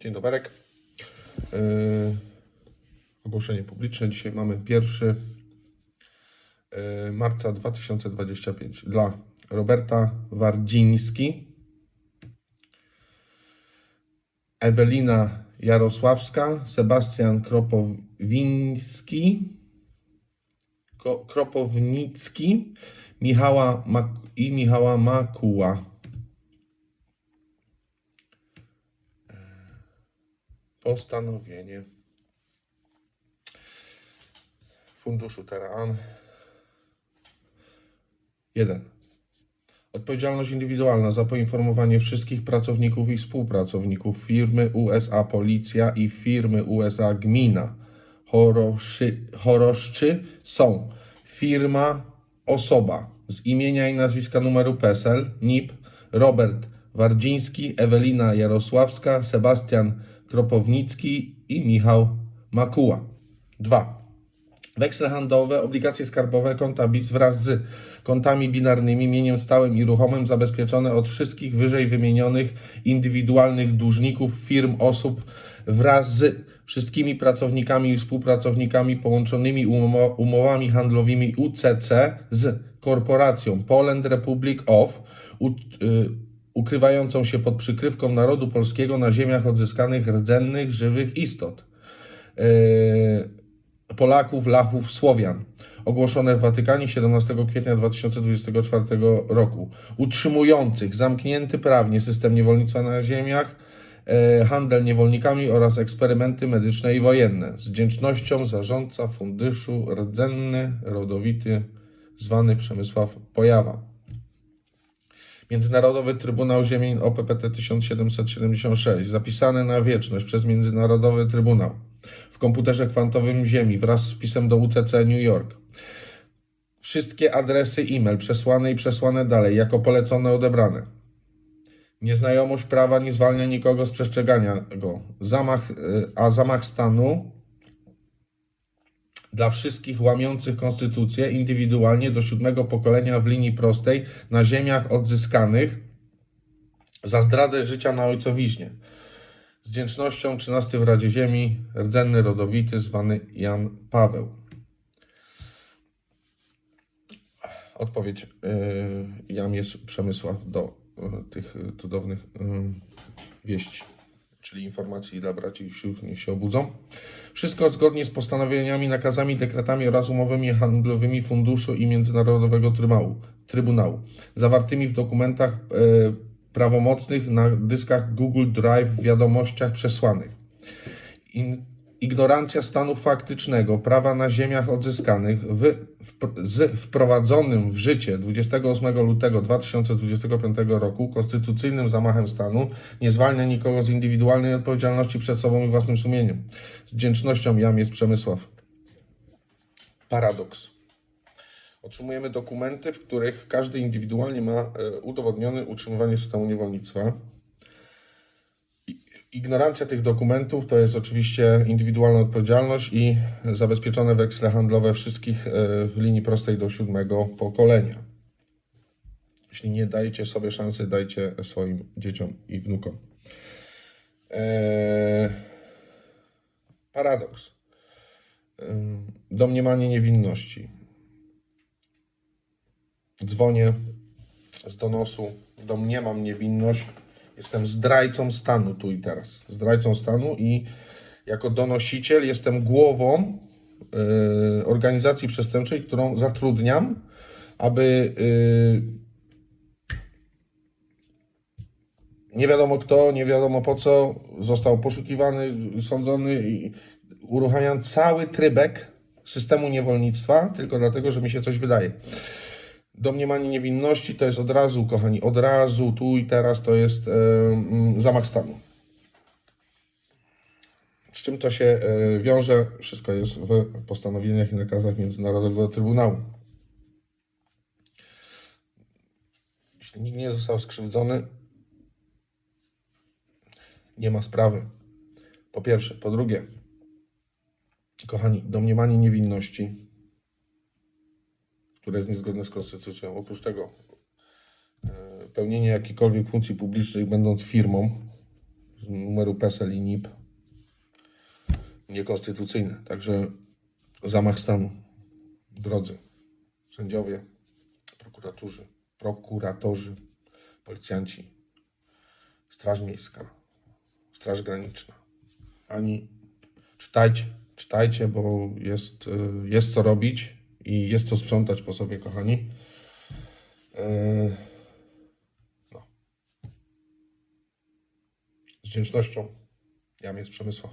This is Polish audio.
Dzień doberek. Yy, ogłoszenie publiczne. Dzisiaj mamy 1 yy, marca 2025 dla Roberta Wardziński, Ewelina Jarosławska, Sebastian Kropowiński, Kropownicki Michała Mak- i Michała Makuła. Postanowienie Funduszu Terran 1. Odpowiedzialność indywidualna za poinformowanie wszystkich pracowników i współpracowników firmy USA Policja i firmy USA Gmina Choroszy, Choroszczy są firma, osoba z imienia i nazwiska numeru PESEL, NIP, Robert Wardziński, Ewelina Jarosławska, Sebastian Kropownicki i Michał Makuła. 2. Weksle handlowe, obligacje skarbowe, konta BIS wraz z kontami binarnymi, mieniem stałym i ruchomym zabezpieczone od wszystkich wyżej wymienionych indywidualnych dłużników, firm, osób wraz z wszystkimi pracownikami i współpracownikami połączonymi umo- umowami handlowymi UCC z korporacją Poland Republic of y, ukrywającą się pod przykrywką narodu polskiego na ziemiach odzyskanych rdzennych żywych istot. Yy, Polaków, Lachów, Słowian, ogłoszone w Watykanie 17 kwietnia 2024 roku, utrzymujących zamknięty prawnie system niewolnictwa na ziemiach, e, handel niewolnikami oraz eksperymenty medyczne i wojenne. Z wdzięcznością zarządca funduszu rdzenny, rodowity, zwany Przemysław Pojawa. Międzynarodowy Trybunał Ziemień OPPT 1776, zapisane na wieczność przez Międzynarodowy Trybunał w komputerze kwantowym Ziemi wraz z wpisem do UCC New York. Wszystkie adresy e-mail przesłane i przesłane dalej jako polecone odebrane. Nieznajomość prawa nie zwalnia nikogo z przestrzegania go. Zamach, y, a zamach stanu dla wszystkich łamiących konstytucję indywidualnie do siódmego pokolenia w linii prostej na ziemiach odzyskanych za zdradę życia na ojcowiźnie. Z wdzięcznością 13 w Radzie Ziemi, rdzenny rodowity zwany Jan Paweł. Odpowiedź yy, jam jest Przemysław do yy, tych cudownych yy, wieści, czyli informacji dla braci i sióstr, niech się obudzą. Wszystko zgodnie z postanowieniami, nakazami, dekretami oraz umowami handlowymi Funduszu i Międzynarodowego Trybunału, Trybunału zawartymi w dokumentach e, prawomocnych na dyskach Google Drive w wiadomościach przesłanych. In, ignorancja stanu faktycznego prawa na ziemiach odzyskanych w, w, z wprowadzonym w życie 28 lutego 2025 roku konstytucyjnym zamachem stanu nie zwalnia nikogo z indywidualnej odpowiedzialności przed sobą i własnym sumieniem. Z wdzięcznością jam jest Przemysław. Paradoks. Otrzymujemy dokumenty, w których każdy indywidualnie ma e, udowodnione utrzymywanie systemu niewolnictwa. Ignorancja tych dokumentów to jest oczywiście indywidualna odpowiedzialność i zabezpieczone weksle handlowe wszystkich e, w linii prostej do siódmego pokolenia. Jeśli nie dajecie sobie szansy, dajcie swoim dzieciom i wnukom. Eee, paradoks. Ym, Domniemanie niewinności. Dzwonię z donosu, domniemam niewinność. Jestem zdrajcą stanu tu i teraz. Zdrajcą stanu i jako donosiciel jestem głową y, organizacji przestępczej, którą zatrudniam, aby y, nie wiadomo kto, nie wiadomo po co, został poszukiwany, sądzony i uruchamiam cały trybek systemu niewolnictwa, tylko dlatego, że mi się coś wydaje. Domniemanie niewinności to jest od razu, kochani, od razu, tu i teraz to jest mm, zamach stanu. Z czym to się e, wiąże? Wszystko jest w postanowieniach i nakazach Międzynarodowego Trybunału. Jeśli nikt nie został skrzywdzony, nie ma sprawy. Po pierwsze. Po drugie, kochani, domniemanie niewinności, które jest niezgodne z konstytucją, oprócz tego e, pełnienie jakichkolwiek funkcji publicznych, będąc firmą, z numeru PESEL i NIP niekonstytucyjne. Także zamach stanu. Drodzy sędziowie, prokuratorzy, prokuratorzy, policjanci, Straż Miejska, Straż Graniczna. Ani czytajcie, czytajcie, bo jest, y, jest co robić i jest co sprzątać po sobie, kochani. Yy, No. Z wdzięcznością, Jam jest Przemysław.